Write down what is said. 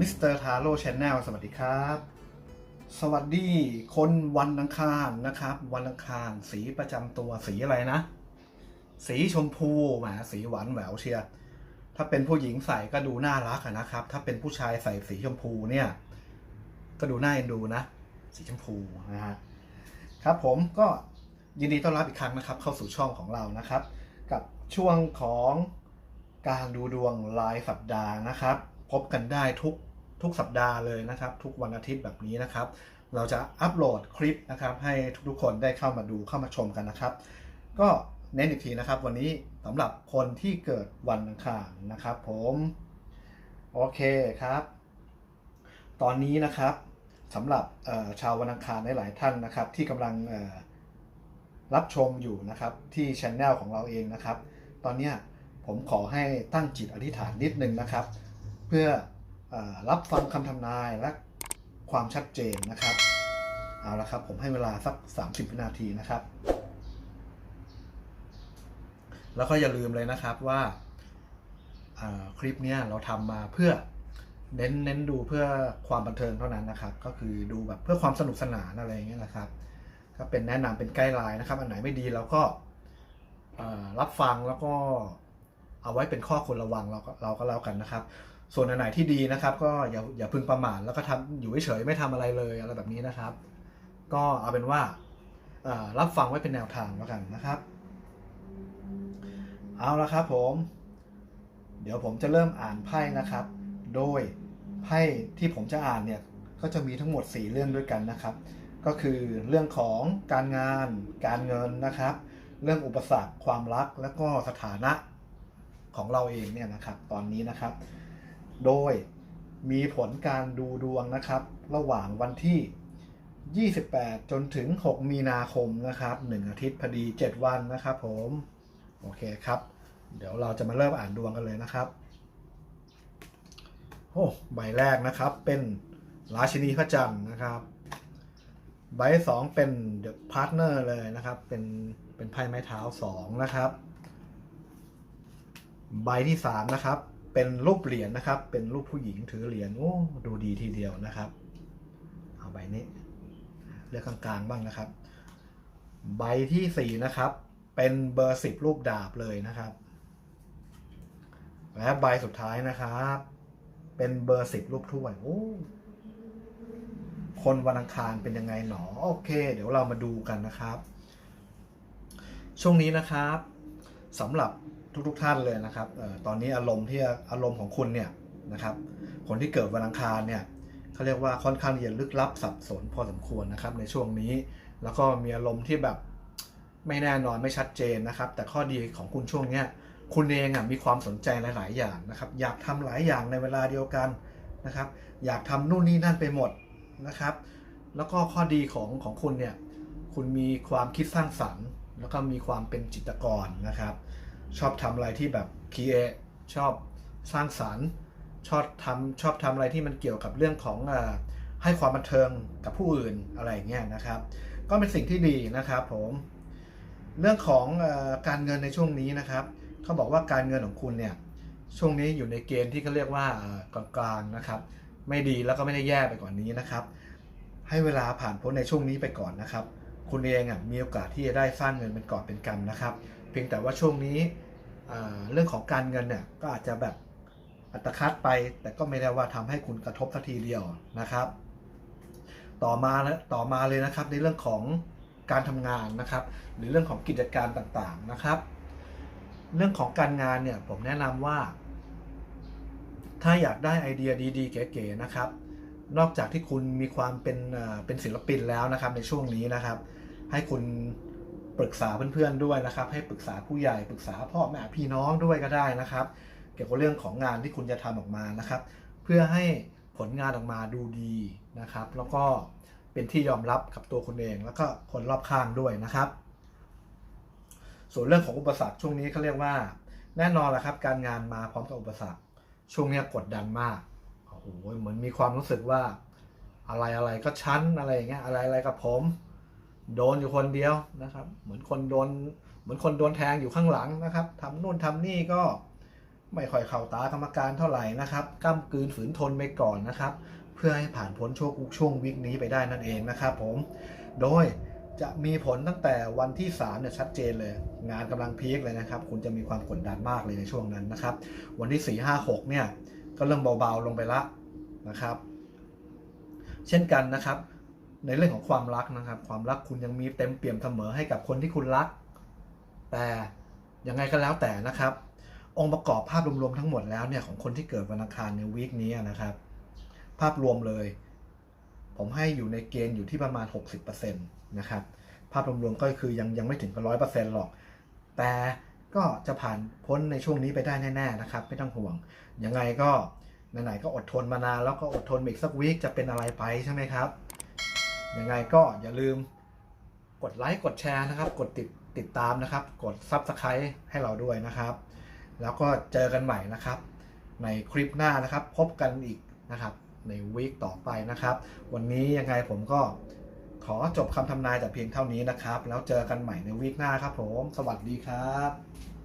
มิสเตอร์ทาโร่ชแนลสวัสดีครับ สวัสดีคนวันอังคารนะครับ วันอังคารสีประจำตัวสีอะไรนะ สีชมพูแหมสีหวานแหววเชียร์ถ้าเป็นผู้หญิงใส่ก็ดูน่ารักนะครับ ถ้าเป็นผู้ชายใส่สีชมพูเนี่ย ก็ดูน่าเอ็นดูนะ สีชมพูนะฮะครับผมก็ยินดีต้อนรับอีกครั้งนะครับ เข้าสู่ช่องของเรานะครับ กับช่วงของการดูดวงรายสัปดาห์นะครับ พบกันได้ทุก ทุกสัปดาห์เลยนะครับ ทุกวันอาทิตย์แบบนี้นะครับ เราจะอัปโหลดคลิปนะครับ ให้ทุกๆคนได้เข้ามาดูเข้ามาชมกันนะครับ ก็เน้นอีกทีนะครับ วันนี้สำหรับคนที่เกิดวันอังคารนะครับ ผมโอเคครับ ตอนนี้นะครับสำหรับชาววันอังคารหลายๆท่านนะครับ ที่กำลังรับชมอยู่นะครับที่ช anel ของเราเองนะครับ ตอนนี้ผมขอให้ตั้งจิตอธิษฐานนิดนึงนะครับ เพื่อ รับฟังคำทำนายและความชัดเจนนะครับ เอาละครับ ผมให้เวลาสัก 30 วินาทีนะครับ แล้วก็อย่าลืมเลยนะครับว่าคลิปนี้เราทำมาเพื่อเน้นเน้นดูเพื่อความบันเทิงเท่านั้นนะครับ ก็คือดูแบบเพื่อความสนุกสนานอะไรอย่างเงี้ยนะครับก็เป็นแนะนำเป็นไกด์ไลน์นะครับ อันไหนไม่ดีเราก็รับฟังแล้วก็ เอาไว้เป็นข้อควรระวังเราก็เราก็แล้วกันนะครับ ส่วนอันไหนที่ดีนะครับ ก็อย่าอย่าพึงประมาทแล้วก็ทำอยู่เฉยไม่ทำอะไรเลยอะไรแบบนี้นะครับ ก็เอาเป็นว่ารับฟังไว้เป็นแนวทางแล้วกันนะครับ เอาละครับผม เดี๋ยวผมจะเริ่มอ่านไพ่นะครับ โดยไพ่ที่ผมจะอ่านเนี่ยก็จะมีทั้งหมด 4 เรื่องด้วยกันนะครับ ก็คือเรื่องของการงาน การเงินนะครับ เรื่องอุปสรรค ความรัก แล้วก็สถานะ ของเราเองเนี่ยนะครับตอนนี้นะครับ โดยมีผลการดูดวงนะครับ ระหว่างวันที่ 28 จนถึง 6 มีนาคมนะครับ 1 อาทิตย์พอดี 7 วันนะครับผมโอเคครับ เดี๋ยวเราจะมาเริ่มอ่านดวงกันเลยนะครับโอ้ใบแรกนะครับเป็นราชินีพระจันทร์นะครับใบสองเป็น The Partner เลยนะครับ เป็นเป็นไพ่ไม้เท้าสองนะครับ ใบที่สามนะครับ เป็นรูปเหรียญนะครับ เป็นรูปผู้หญิงถือเหรียญโอ้ดูดีทีเดียวนะครับ เอาใบนี้ เลือกกลางๆบ้างนะครับ ใบที่สี่นะครับ เป็นเบอร์สิบรูปดาบเลยนะครับ และใบสุดท้ายนะครับ เป็นเบอร์สิบรูปถ้วยโอ้คนวันอังคารเป็นยังไงหนอโอเค เดี๋ยวเรามาดูกันนะครับ ช่วงนี้นะครับสำหรับ ทุกๆท่านเลยนะครับออตอนนี้อารมณ์ที่อารมณ์ของคุณเนี่ยนะครับ คนที่เกิดวันอังคารเนี่ยเขาเรียกว่าค่อนข้างที่จะลึกลับสับสนพอสมควรนะครับในช่วงนี้ แล้วก็มีอารมณ์ที่แบบไม่แน่นอนไม่ชัดเจนนะครับ แต่ข้อดีของคุณช่วงเนี้ยคุณเองอะมีความสนใจหลาย ๆ อย่างนะครับ อยากทำหลายอย่างในเวลาเดียวกันนะครับ อยากทำนู่นนี่นั่นไปหมดนะครับ แล้วก็ข้อดีของของคุณเนี่ยคุณมีความคิดสร้างสรรค์ แล้วก็มีความเป็นจิตรกรนะครับ ชอบทำอะไรที่แบบคีเอชอบสร้างสรรค์ชอบทำชอบทำอะไรที่มันเกี่ยวกับเรื่องของอให้ความบันเทิงกับผู้อื่นอะไรอย่างเงี้ยนะครับ ก็เป็นสิ่งที่ดีนะครับผมเรื่องของออการเงินในช่วงนี้นะครับเขาบอกว่าการเงินของคุณเนี่ยช่วงนี้อยู่ในเกณฑ์ที่เขาเรียกว่ากลางๆนะครับ ไม่ดีแล้วก็ไม่ได้แย่ไปกว่านนี้นะครับ ให้เวลาผ่านพ้นในช่วงนี้ไปก่อนนะครับ คุณเองอะมีโอกาสที่จะได้สร้างเงินเป็นกอบเป็นกำนะครับ เพียงแต่ว่าช่วงนี้เรื่องของการเงินเนี่ยก็อาจจะแบบอัตคัดไปแต่ก็ไม่ได้ว่าทำให้คุณกระทบทันทีเดียวนะครับ ต่อมาต่อมาเลยนะครับในเรื่องของการทำงานนะครับ หรือเรื่องของกิจการต่างๆนะครับ เรื่องของการงานเนี่ยผมแนะนำว่า ถ้าอยากได้ไอเดียดีๆ เก๋ๆนะครับ นอกจากที่คุณมีความเป็นเป็นศิลปินแล้วนะครับในช่วงนี้นะครับ ให้คุณ ปรึกษาเพื่อนๆด้วยนะครับ ให้ปรึกษาผู้ใหญ่ปรึกษาพ่อแม่พี่น้องด้วยก็ได้นะครับ เกี่ยวกับเรื่องของงานที่คุณจะทำออกมานะครับ เพื่อให้ผลงานออกมาดูดีนะครับ แล้วก็เป็นที่ยอมรับกับตัวคุณเอง แล้วก็คนรอบข้างด้วยนะครับ ส่วนเรื่องของอุปสรรคช่วงนี้เขาเรียกว่า แน่นอนแหละครับ การงานมาพร้อมกับอุปสรรค ช่วงนี้กดดันมากโอ้โหเหมือนมีความรู้สึกว่าอะไรอะไรก็ชั้นอะไรอย่างเงี้ยอะไรอะไรกับผม โดนอยู่คนเดียวนะครับ เหมือนคนโดนเหมือนคนโดนแทงอยู่ข้างหลังนะครับทำนู่นทำนี่ก็ไม่ค่อยเข้าตากรรมการเท่าไหร่นะครับก้ามกืนฝืนทนไปก่อนนะครับ เพื่อให้ผ่านพ้นช่วงช่วงวิกนี้ไปได้นั่นเองนะครับผมโดยจะมีผลตั้งแต่วันที่3เนี่ยชัดเจนเลย งานกำลังพีคเลยนะครับ คุณจะมีความกดดันมากเลยในช่วงนั้นนะครับ วันที่ 4 5 6เนี่ยก็เริ่มเบาๆลงไปละนะครับ เช่นกันนะครับ ในเรื่องของความรักนะครับ ความรักคุณยังมีเต็มเปี่ยมเสมอให้กับคนที่คุณรัก แต่ยังไงก็แล้วแต่นะครับ องค์ประกอบภาพรวมๆทั้งหมดแล้วเนี่ยของคนที่เกิดวันอังคารในวีคนี้นะครับ ภาพรวมเลย ผมให้อยู่ในเกณฑ์อยู่ที่ประมาณ 60%นะครับ ภาพรวมๆก็คือยังยังไม่ถึงกับร้อยเปอร์เซ็นต์หรอก แต่ก็จะผ่านพ้นในช่วงนี้ไปได้แน่ ๆนะครับ ไม่ต้องห่วง ยังไงก็ไหนๆก็อดทนมานานแล้วก็อดทนอีกสักวีคจะเป็นอะไรไปใช่ไหมครับ ยังไงก็อย่าลืมกดไลค์กดแชร์นะครับ กดติดติดตามนะครับ กด Subscribe ให้เราด้วยนะครับ แล้วก็เจอกันใหม่นะครับ ในคลิปหน้านะครับ พบกันอีกนะครับ ในวีคต่อไปนะครับ วันนี้ยังไงผมก็ขอจบคำทำนายแต่เพียงเท่านี้นะครับ แล้วเจอกันใหม่ในวีคหน้าครับผม สวัสดีครับ